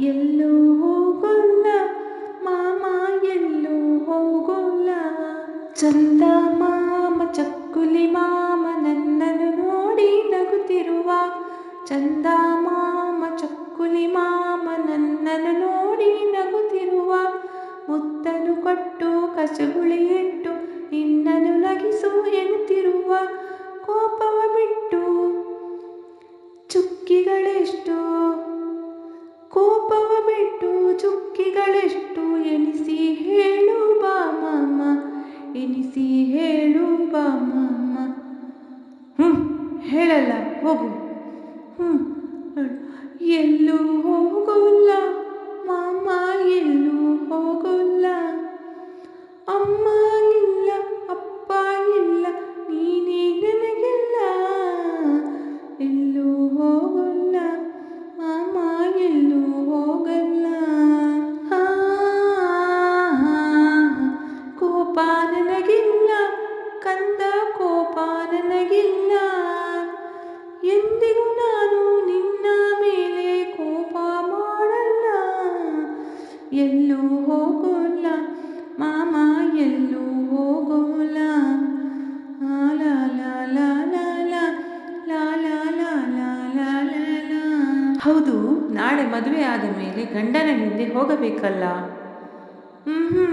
ಎಲ್ಲೂ ಹೋಗೋಲ್ಲ, ಮಾಮ ಎಲ್ಲೂ ಹೋಗೋಲ್ಲ. ಚಂದ ಮಾಮ, ಚಕ್ಕುಲಿ ಮಾಮ, ನನ್ನನ್ನು ನೋಡಿ ನಗುತ್ತಿರುವ. ಚಂದ ಮಾಮ, ಚಕ್ಕುಲಿ ಮಾಮ, ನನ್ನನ್ನು ನೋಡಿ ನಗುತ್ತಿರುವ. ಮುತ್ತನು ಕೊಟ್ಟು, ಕಸುಗುಳಿ ಇಟ್ಟು, ನಿನ್ನನ್ನು ನಗಿಸು ಎನ್ನುತ್ತಿರುವ. ಹೇಳಲ್ಲ ಹೋಗು ಹ್ಞೂ ಎಲ್ಲೂ ಹೋಗೋಲ್ಲ ಮಾಮ ಎಲ್ಲೂ ಹೋಗೋಲ್ಲ ಅಮ್ಮ ಎಲ್ಲೂ ಹೋಗೋಲ್ಲ ಮಾಮ ಎಲ್ಲೂ ಹೋಗೋಲ್ಲ ಹೌದು ನಾಳೆ ಮದುವೆ ಆದ ಮೇಲೆ ಗಂಡನ ಹಿಂದೆ ಹೋಗಬೇಕಲ್ಲ ಹ್ಞೂ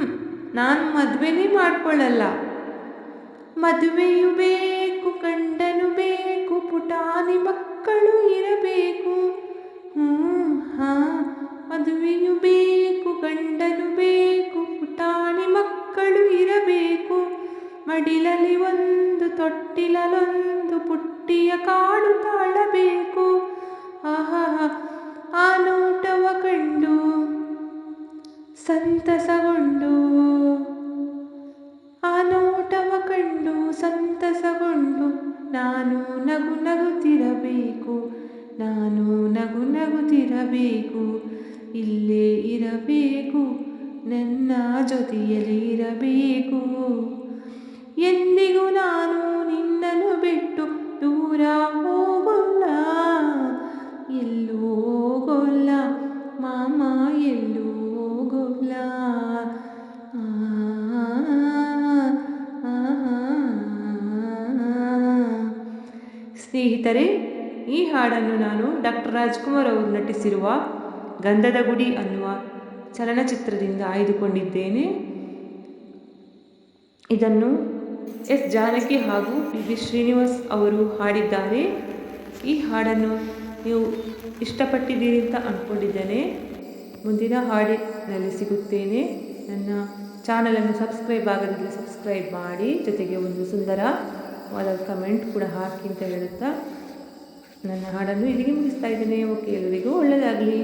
ನಾನು ಮದುವೆನೇ ಮಾಡ್ಕೊಳ್ಳಲ್ಲ ಮದುವೆಯು ಬೇಕು ಗಂಡನು ಬೇಕು ಪುಟಾನಿ ಮಕ್ಕಳು ಇರಬೇಕು ಹ್ಞೂ ಹಾಂ ಮದುವೆಯು ಗಂಡನು ಬೇಕು, ಪುಟಾಣಿ ಮಕ್ಕಳು ಇರಬೇಕು. ಮಡಿಲಲ್ಲಿ ಒಂದು ತೊಟ್ಟಿಲಲೊಂದು ಪುಟ್ಟಿಯ ಕಾಳು ತಾಳಬೇಕು. ಆಹಾ, ಆ ನೋಟವ ಕಂಡು, ಸಂತಸಗೊಂಡು. ಆ ನೋಟವ ಕಂಡು, ಸಂತಸಗೊಂಡು, ನಾನು ನಗು ನಗುತ್ತಿರಬೇಕು. ನಾನು ನಗು ನಗುತ್ತಿರಬೇಕು. ಇಲ್ಲೇ ಇರಬೇಕು. ಜೊತೆಯಲ್ಲಿ ಇರಬೇಕು. ಎಂದಿಗೂ ನಾನು ನಿನ್ನನ್ನು ಬಿಟ್ಟು ದೂರ ಹೋಗೋಲ್ಲ. ಎಲ್ಲೂ ಹೋಗೋಲ್ಲ. ಮಾಮ, ಎಲ್ಲೂ ಹೋಗೋಲ್ಲ. ಸ್ನೇಹಿತರೆ, ಈ ಹಾಡನ್ನು ನಾನು ಡಾಕ್ಟರ್ ರಾಜ್ಕುಮಾರ್ ಅವರು ನಟಿಸಿರುವ ಗಂಧದ ಗುಡಿ ಅನ್ನುವ ಚಲನಚಿತ್ರದಿಂದ ಆಯ್ದುಕೊಂಡಿದ್ದೇನೆ. ಇದನ್ನು ಎಸ್. ಜಾನಕಿ ಹಾಗೂ ಪಿ. ವಿ. ಶ್ರೀನಿವಾಸ್ ಅವರು ಹಾಡಿದ್ದಾರೆ. ಈ ಹಾಡನ್ನು ನೀವು ಇಷ್ಟಪಟ್ಟಿದ್ದೀರಿ ಅಂತ ಅಂದ್ಕೊಂಡಿದ್ದೇನೆ ಮುಂದಿನ ಹಾಡಿನಲ್ಲಿ ಸಿಗುತ್ತೇನೆ. ನನ್ನ ಚಾನಲನ್ನು ಸಬ್ಸ್ಕ್ರೈಬ್ ಆಗದಿದ್ದರೆ ಸಬ್ಸ್ಕ್ರೈಬ್ ಮಾಡಿ. ಜೊತೆಗೆ ಒಂದು ಸುಂದರವಾದ ಕಮೆಂಟ್ ಕೂಡ ಹಾಕಿ ಅಂತ ಹೇಳುತ್ತಾ ನನ್ನ ಹಾಡನ್ನು ಇಲ್ಲಿಗೆ ಮುಗಿಸ್ತಾ ಇದ್ದೇನೆ. ಓಕೆ, ಎಲ್ಲರಿಗೂ ಒಳ್ಳೆಯದಾಗಲಿ.